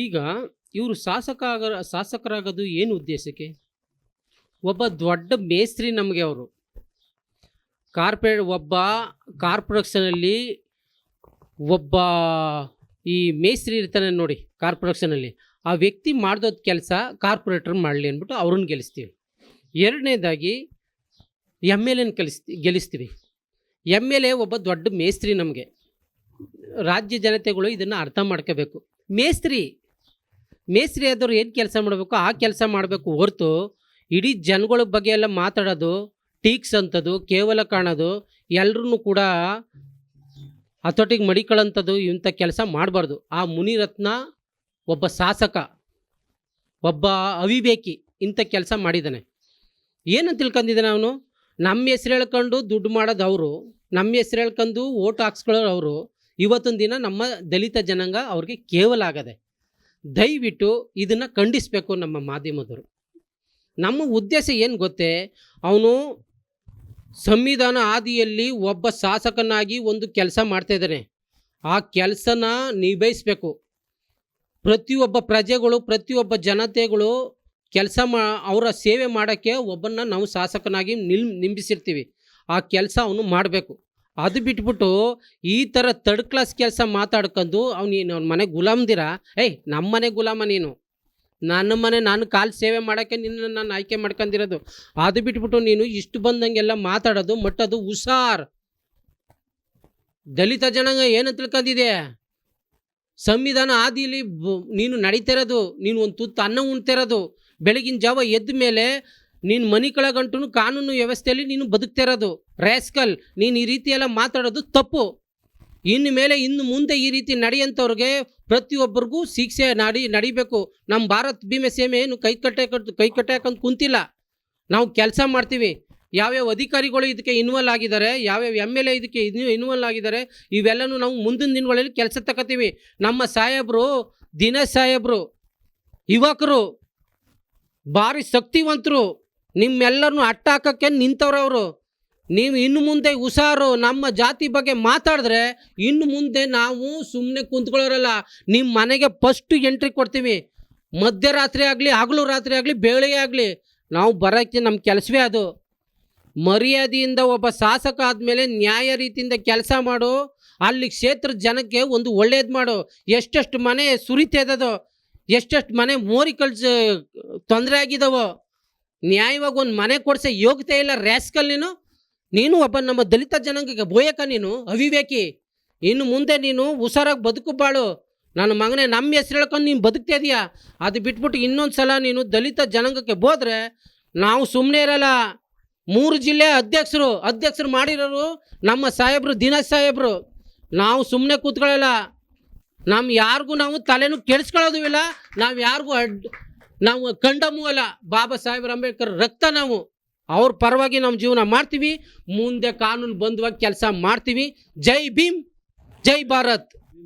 ಈಗ ಇವರು ಶಾಸಕ ಶಾಸಕರಾಗೋದು ಏನು ಉದ್ದೇಶಕ್ಕೆ? ಒಬ್ಬ ದೊಡ್ಡ ಮೇಸ್ತ್ರಿ ನಮಗೆ ಅವರು. ಕಾರ್ಪೊರೇಟ್, ಒಬ್ಬ ಕಾರ್ಪೊರೇಷನಲ್ಲಿ ಒಬ್ಬ ಈ ಮೇಸ್ತ್ರಿ ಇರ್ತಾನೆ ನೋಡಿ ಕಾರ್ಪೊರೇಷನಲ್ಲಿ ಆ ವ್ಯಕ್ತಿ ಮಾಡ್ದೋದ ಕೆಲಸ ಕಾರ್ಪೊರೇಟರ್ ಮಾಡಲಿ ಅಂದ್ಬಿಟ್ಟು ಅವ್ರನ್ನ ಗೆಲ್ಲಿಸ್ತೀವಿ. ಎರಡನೇದಾಗಿ ಎಂ ಎಲ್ ಎನ್ ಕಲಿಸ್ತಿ, ಗೆಲ್ಲಿಸ್ತೀವಿ. ಎಂ ಎಲ್ ಎ ಒಬ್ಬ ದೊಡ್ಡ ಮೇಸ್ತ್ರಿ ನಮಗೆ. ರಾಜ್ಯ ಜನತೆಗಳು ಇದನ್ನು ಅರ್ಥ ಮಾಡ್ಕೋಬೇಕು. ಮೇಸ್ತ್ರಿ ಮೇಸ್ತ್ರಿ ಆದವ್ರು ಏನು ಕೆಲಸ ಮಾಡಬೇಕು, ಆ ಕೆಲಸ ಮಾಡಬೇಕು ಹೊರತು ಇಡೀ ಜನಗಳ ಬಗ್ಗೆ ಎಲ್ಲ ಮಾತಾಡೋದು ಟೀಕ್ಸ್ ಅಂಥದ್ದು ಕೇವಲ ಕಾಣೋದು ಎಲ್ಲರೂ ಕೂಡ ಹತೋಟಿಗೆ ಮಡಿಕೊಳ್ಳೋಂಥದ್ದು ಇಂಥ ಕೆಲಸ ಮಾಡಬಾರ್ದು. ಆ ಮುನಿರತ್ನ ಒಬ್ಬ ಶಾಸಕ, ಒಬ್ಬ ಅವಿವೇಕಿ ಇಂಥ ಕೆಲಸ ಮಾಡಿದ್ದಾನೆ. ಏನು ತಿಳ್ಕೊಂಡಿದ್ದಾನೆ ಅವನು? ನಮ್ಮ ಹೆಸ್ರು ಹೇಳ್ಕೊಂಡು ದುಡ್ಡು ಮಾಡೋದು ಅವರು, ನಮ್ಮ ಹೆಸ್ರು ಹೇಳ್ಕೊಂಡು ಓಟ್ ಹಾಕ್ಸ್ಕೊಳ್ಳೋರು ಅವರು. ಇವತ್ತೊಂದು ದಿನ ನಮ್ಮ ದಲಿತ ಜನಾಂಗ ಅವ್ರಿಗೆ ಕೇವಲ ಆಗದೆ. ದಯವಿಟ್ಟು ಇದನ್ನು ಖಂಡಿಸಬೇಕು ನಮ್ಮ ಮಾಧ್ಯಮದವರು. ನಮ್ಮ ಉದ್ದೇಶ ಏನು ಗೊತ್ತೇ? ಅವನು ಸಂವಿಧಾನ ಆದಿಯಲ್ಲಿ ಒಬ್ಬ ಶಾಸಕನಾಗಿ ಒಂದು ಕೆಲಸ ಮಾಡ್ತಾಯಿದ್ದಾನೆ ಆ ಕೆಲಸನ ನಿಭಾಯಿಸಬೇಕು. ಪ್ರತಿಯೊಬ್ಬ ಪ್ರಜೆಗಳು, ಪ್ರತಿಯೊಬ್ಬ ಜನತೆಗಳು ಕೆಲಸ ಮಾ, ಅವರ ಸೇವೆ ಮಾಡೋಕ್ಕೆ ಒಬ್ಬನ್ನ ನಾವು ಶಾಸಕನಾಗಿ ನಿಲ್, ನಿಂಬಿಸಿರ್ತೀವಿ. ಆ ಕೆಲಸ ಅವನು ಮಾಡಬೇಕು. ಅದು ಬಿಟ್ಬಿಟ್ಟು ಈ ಥರ ತರ್ಡ್ ಕ್ಲಾಸ್ ಕೆಲಸ ಮಾತಾಡ್ಕೊಂಡು ಅವ್ನು ಅವ್ನ ಮನೆ ಗುಲಾಮ್ದಿರ? ಏಯ್ ನಮ್ಮ ಮನೆ ಗುಲಾಮ ನೀನು. ನನ್ನ ಮನೆ ನಾನು ಕಾಲು ಸೇವೆ ಮಾಡೋಕ್ಕೆ ನಿನ್ನ ನಾನು ಆಯ್ಕೆ ಮಾಡ್ಕೊಂಡಿರೋದು ಅದು ಬಿಟ್ಬಿಟ್ಟು ನೀನು ಇಷ್ಟು ಬಂದಂಗೆಲ್ಲ ಮಾತಾಡೋದು ಮಟ್ಟದು ಹುಷಾರ್. ದಲಿತ ಜನಾಂಗ ಏನು ತಿಳ್ಕೊಂಡಿದೆ ಸಂವಿಧಾನ ಆದಿಲಿ ನೀನು ನಡೀತಿರೋದು ನೀನು ಒಂದು ತುತ್ತು ಅನ್ನ ಉಣ್ತಿರೋದು ಬೆಳಗಿನ ಜಾವ ಎದ್ದ ಮೇಲೆ ನೀನು ಮನೆ ಕೆಳಗಂಟು ಕಾನೂನು ವ್ಯವಸ್ಥೆಯಲ್ಲಿ ನೀನು ಬದುಕ್ತಿರೋದು. ರ್ಯಾಸ್ಕಲ್ ನೀನು ಈ ರೀತಿ ಎಲ್ಲ ಮಾತಾಡೋದು ತಪ್ಪು. ಇನ್ನು ಮೇಲೆ, ಇನ್ನು ಮುಂದೆ ಈ ರೀತಿ ನಡೆಯಂಥವ್ರಿಗೆ ಪ್ರತಿಯೊಬ್ಬರಿಗೂ ಶಿಕ್ಷೆ ನಡಿ, ನಡಿಬೇಕು. ನಮ್ಮ ಭಾರತ್ ಭೀಮೆ ಸೇಮೆ ಏನು ಕೈ ಕಟ್ಟೆ ಕೈ ಕಟ್ಟೆ ಹಾಕೊಂಡು ಕುಂತಿಲ್ಲ. ನಾವು ಕೆಲಸ ಮಾಡ್ತೀವಿ. ಯಾವ್ಯಾವ ಅಧಿಕಾರಿಗಳು ಇದಕ್ಕೆ ಇನ್ವಾಲ್ ಆಗಿದ್ದಾರೆ, ಯಾವ್ಯಾವ ಎಂ ಎಲ್ ಎ ಇದಕ್ಕೆ ಇನ್ವಾಲ್ವ್ ಆಗಿದ್ದಾರೆ, ಇವೆಲ್ಲನೂ ನಾವು ಮುಂದಿನ ದಿನಗಳಲ್ಲಿ ಕೆಲಸ ತಗೋತೀವಿ ನಮ್ಮ ಸಾಹೇಬರು, ದಿನೇಶ್ ಸಾಹೇಬರು, ಯುವಕರು, ಭಾರಿ ಶಕ್ತಿವಂತರು ನಿಮ್ಮೆಲ್ಲರನ್ನು ಅಟ್ಟ ಹಾಕೋಕ್ಕೆ ನಿಂತವ್ರವರು. ನೀವು ಇನ್ನು ಮುಂದೆ ಹುಷಾರು, ನಮ್ಮ ಜಾತಿ ಬಗ್ಗೆ ಮಾತಾಡಿದ್ರೆ ಇನ್ನು ಮುಂದೆ ನಾವು ಸುಮ್ಮನೆ ಕುಂತ್ಕೊಳ್ಳೋರಲ್ಲ. ನಿಮ್ಮ ಮನೆಗೆ ಫಸ್ಟು ಎಂಟ್ರಿ ಕೊಡ್ತೀವಿ. ಮಧ್ಯರಾತ್ರಿ ಆಗಲಿ, ಹಗಲು ರಾತ್ರಿ ಆಗಲಿ ಬೆಳಗ್ಗೆ ಆಗಲಿ, ನಾವು ಬರೋಕ್ಕೆ ನಮ್ಮ ಕೆಲಸವೇ ಅದು. ಮರ್ಯಾದೆಯಿಂದ ಒಬ್ಬ ಶಾಸಕ ಆದಮೇಲೆ ನ್ಯಾಯ ರೀತಿಯಿಂದ ಕೆಲಸ ಮಾಡು. ಅಲ್ಲಿ ಕ್ಷೇತ್ರದ ಜನಕ್ಕೆ ಒಂದು ಒಳ್ಳೇದು ಮಾಡು. ಎಷ್ಟೆಷ್ಟು ಮನೆ ಸುರಿತದೋ ಎಷ್ಟೆಷ್ಟು ಮನೆ ಮೋರಿ ಕಳ್ಸ, ತೊಂದರೆ ಆಗಿದಾವೋ ನ್ಯಾಯವಾಗಿ ಒಂದು ಮನೆ ಕೊಡ್ಸೋ ಯೋಗ್ಯತೆ ಇಲ್ಲ ರ್ಯಾಸ್ಕಲ್ ನೀನು. ನೀನು ಒಬ್ಬ ನಮ್ಮ ದಲಿತ ಜನಾಂಗಕ್ಕೆ ಬೋಯಕ ನೀನು. ಅವಿವೇಕಿ, ಇನ್ನು ಮುಂದೆ ನೀನು ಹುಷಾರಾಗಿ ಬದುಕು ಬಾಳು. ನನ್ನ ಮಗನೇ ನಮ್ಮ ಹೆಸ್ರು ಹೇಳ್ಕೊಂಡು ನೀನು ಬದುಕ್ತಾ ಇದೀಯಾ? ಅದು ಬಿಟ್ಬಿಟ್ಟು ಇನ್ನೊಂದು ಸಲ ನೀನು ದಲಿತ ಜನಾಂಗಕ್ಕೆ ಹೋದ್ರೆ ನಾವು ಸುಮ್ಮನೆ ಇರಲ್ಲ. ಮೂರು ಜಿಲ್ಲೆ ಅಧ್ಯಕ್ಷರು ಅಧ್ಯಕ್ಷರು ಮಾಡಿರೋರು ನಮ್ಮ ಸಾಹೇಬರು ದಿನ ಸಾಹೇಬರು. ನಾವು ಸುಮ್ಮನೆ ಕೂತ್ಕೊಳ್ಳಲ್ಲ. ನಮ್ಮ ಯಾರಿಗೂ ನಾವು ತಲೆನೂ ಕೆಡಿಸ್ಕೊಳ್ಳೋದು ಇಲ್ಲ. ನಾವು ಯಾರಿಗೂ ಅಡ್ ನಾವು ಕಂಡಮೂ ಅಲ್ಲ ಬಾಬಾ ಸಾಹೇಬ್ ಅಂಬೇಡ್ಕರ್ ರಕ್ತ ನಾವು. ಅವ್ರ ಪರವಾಗಿ ನಮ್ಮ ಜೀವನ ಮಾಡ್ತೀವಿ. ಮುಂದೆ ಕಾನೂನು ಬಂಧವಾಗಿ ಕೆಲಸ ಮಾಡ್ತೀವಿ. ಜೈ ಭೀಮ್, ಜೈ ಭಾರತ್.